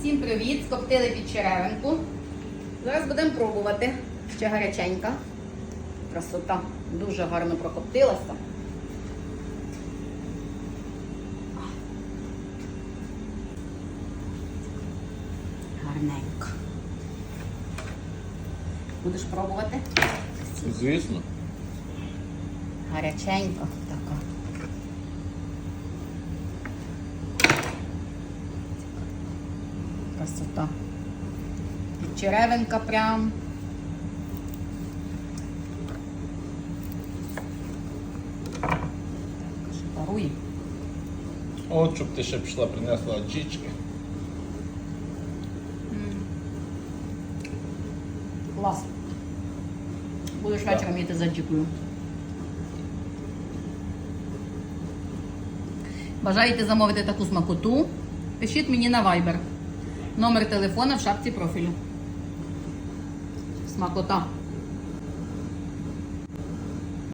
Всім привіт! Скоптили під черевинку. Зараз будемо пробувати. Ще гаряченька. Красота. Дуже гарно прокоптилася. Гарненько. Будеш пробувати? Звісно. Гаряченько така. Красота. Черевинка прям. Парує. От щоб ти ще пішла, принесла джічки. Клас. Будеш Так. вечором їти за джикою. Бажаєте замовити таку смакоту? Пишіть мені на Viber. Номер телефона в шапці профілю. Смакота.